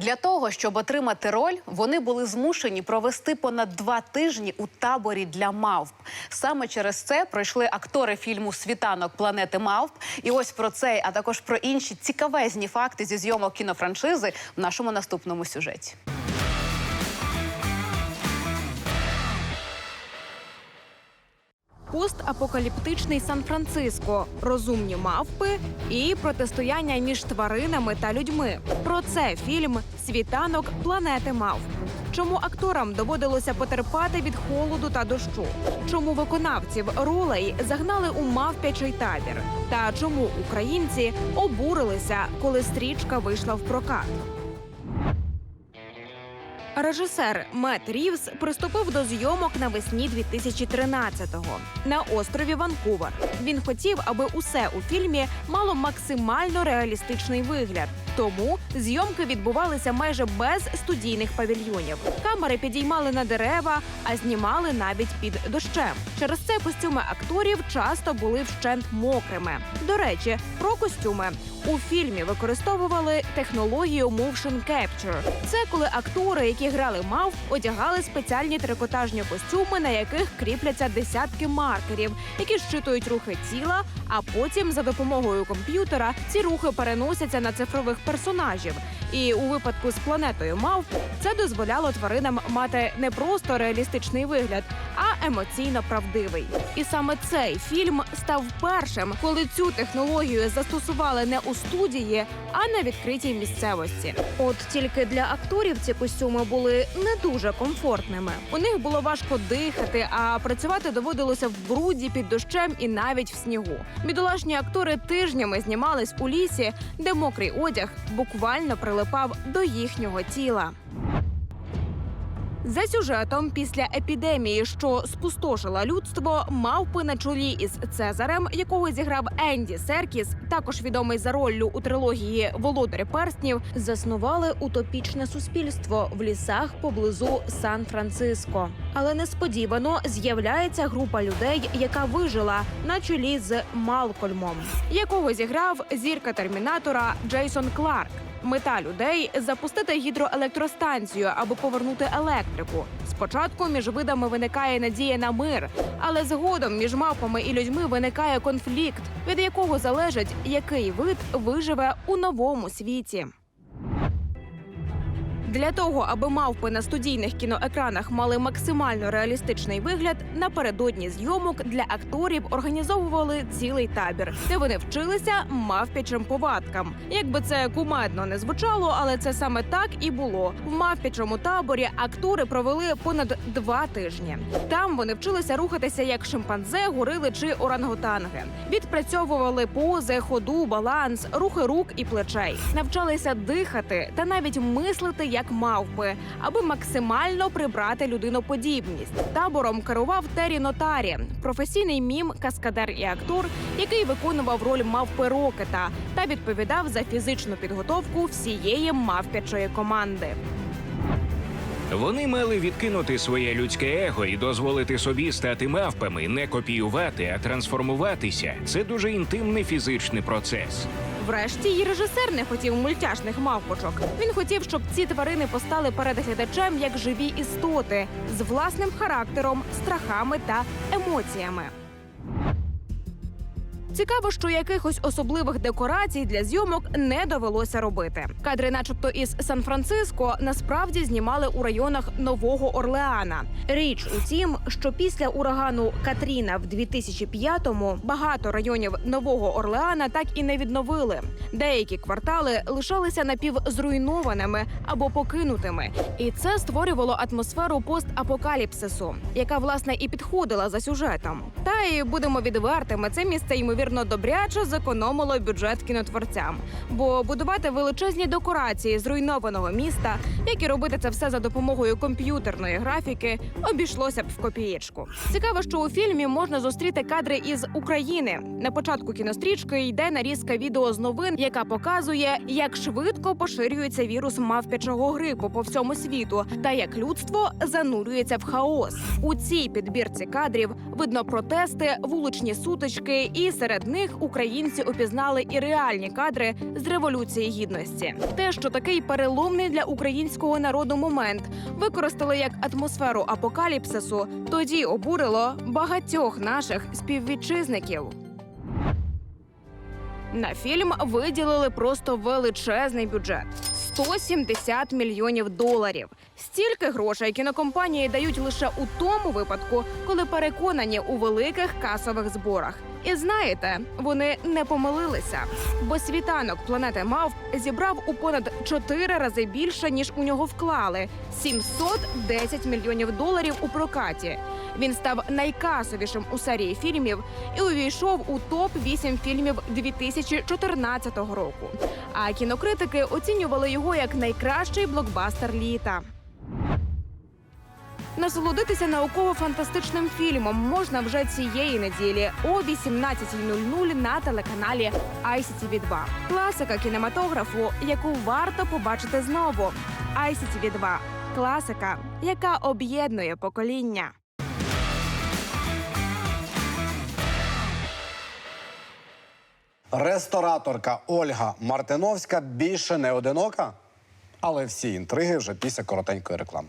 Для того, щоб отримати роль, вони були змушені провести понад два тижні у таборі для мавп. Саме через це пройшли актори фільму Світанок планети мавп. І ось про цей, а також про інші цікавезні факти зі зйомок кінофраншизи в нашому наступному сюжеті. Постапокаліптичний Сан-Франциско, розумні мавпи і протистояння між тваринами та людьми. Про це фільм Світанок планети мавп. Чому акторам доводилося потерпати від холоду та дощу? Чому виконавців ролей загнали у мавпячий табір? Та чому українці обурилися, коли стрічка вийшла в прокат? Режисер Мет Рівс приступив до зйомок навесні 2013-го на острові Ванкувер. Він хотів, аби усе у фільмі мало максимально реалістичний вигляд. Тому зйомки відбувалися майже без студійних павільйонів. Камери підіймали на дерева, а знімали навіть під дощем. Через це костюми акторів часто були вщент мокрими. До речі, про костюми у фільмі використовували технологію motion capture. Це коли актори, які грали мав, одягали спеціальні трикотажні костюми, на яких кріпляться десятки маркерів, які щитують рухи тіла. А потім за допомогою комп'ютера ці рухи переносяться на цифрових персонажів. І у випадку з планетою мав це дозволяло тваринам мати не просто реалістичний вигляд, а емоційно правдивий. І саме цей фільм став першим, коли цю технологію застосували не у студії, а на відкритій місцевості. От тільки для акторів ці костюми були не дуже комфортними. У них було важко дихати, а працювати доводилося в бруді під дощем і навіть в снігу. Бідолашні актори тижнями знімались у лісі, де мокрий одяг буквально прилипав до їхнього тіла. За сюжетом після епідемії, що спустошила людство, мавпи на чолі із Цезарем, якого зіграв Енді Серкіс, також відомий за роллю у трилогії Володарі перснів, заснували утопічне суспільство в лісах поблизу Сан-Франциско. Але несподівано з'являється група людей, яка вижила на чолі з Малкольмом, якого зіграв зірка термінатора Джейсон Кларк. Мета людей запустити гідроелектростанцію, аби повернути електрику. Спочатку між видами виникає надія на мир, але згодом між мавпами і людьми виникає конфлікт, від якого залежить, який вид виживе у новому світі. Для того, аби мавпи на студійних кіноекранах мали максимально реалістичний вигляд, напередодні зйомок для акторів організовували цілий табір, де вони вчилися мавпячим повадкам. Якби це кумедно не звучало, але це саме так і було. В мавпячому таборі актори провели понад два тижні. Там вони вчилися рухатися як шимпанзе, горили чи орангутанги. Відпрацьовували пози, ходу, баланс, рухи рук і плечей, навчалися дихати та навіть мислити як мавпи, аби максимально прибрати людиноподібність. Табором керував Террі Нотарі, професійний мім, каскадер і актор, який виконував роль мавпи Рокета та відповідав за фізичну підготовку всієї мавпячої команди. Вони мали відкинути своє людське его і дозволити собі стати мавпами, не копіювати, а трансформуватися. Це дуже інтимний фізичний процес. Врешті й режисер не хотів мультяшних мавпочок. Він хотів, щоб ці тварини постали перед глядачем як живі істоти з власним характером, страхами та емоціями. Цікаво, що якихось особливих декорацій для зйомок не довелося робити. Кадри, начебто, із Сан-Франциско, насправді знімали у районах Нового Орлеана. Річ у тім, що після урагану Катріна в 2005-му багато районів Нового Орлеана так і не відновили. Деякі квартали лишалися напівзруйнованими або покинутими, і це створювало атмосферу постапокаліпсису, яка власне і підходила за сюжетом. Та й будемо відвертими, це місце ймовірно добряче зекономило бюджет кінотворцям, бо будувати величезні декорації зруйнованого міста, як і робити це все за допомогою комп'ютерної графіки, обійшлося б в копієчку. Цікаво, що у фільмі можна зустріти кадри із України. На початку кінострічки йде нарізка відео з новин, яка показує, як швидко поширюється вірус мавпячого грипу по всьому світу, та як людство занурюється в хаос. У цій підбірці кадрів видно протести, вуличні сутички і серед Серед них українці упізнали і реальні кадри з революції гідності. Те, що такий переломний для українського народу момент використали як атмосферу апокаліпсису, тоді обурило багатьох наших співвітчизників. На фільм виділили просто величезний бюджет 170 мільйонів доларів. Стільки грошей кінокомпанії дають лише у тому випадку, коли переконані у великих касових зборах. І знаєте, вони не помилилися, бо світанок планети Мавп зібрав у понад чотири рази більше ніж у нього вклали 710 мільйонів доларів у прокаті. Він став найкасовішим у серії фільмів і увійшов у топ 8 фільмів 2014 року. А кінокритики оцінювали його як найкращий блокбастер літа. Насолодитися науково-фантастичним фільмом можна вже цієї неділі о 18.00 на телеканалі ICTV 2 Класика кінематографу, яку варто побачити знову. ICTV 2 класика, яка об'єднує покоління. Рестораторка Ольга Мартиновська більше не одинока, але всі інтриги вже після коротенької реклами.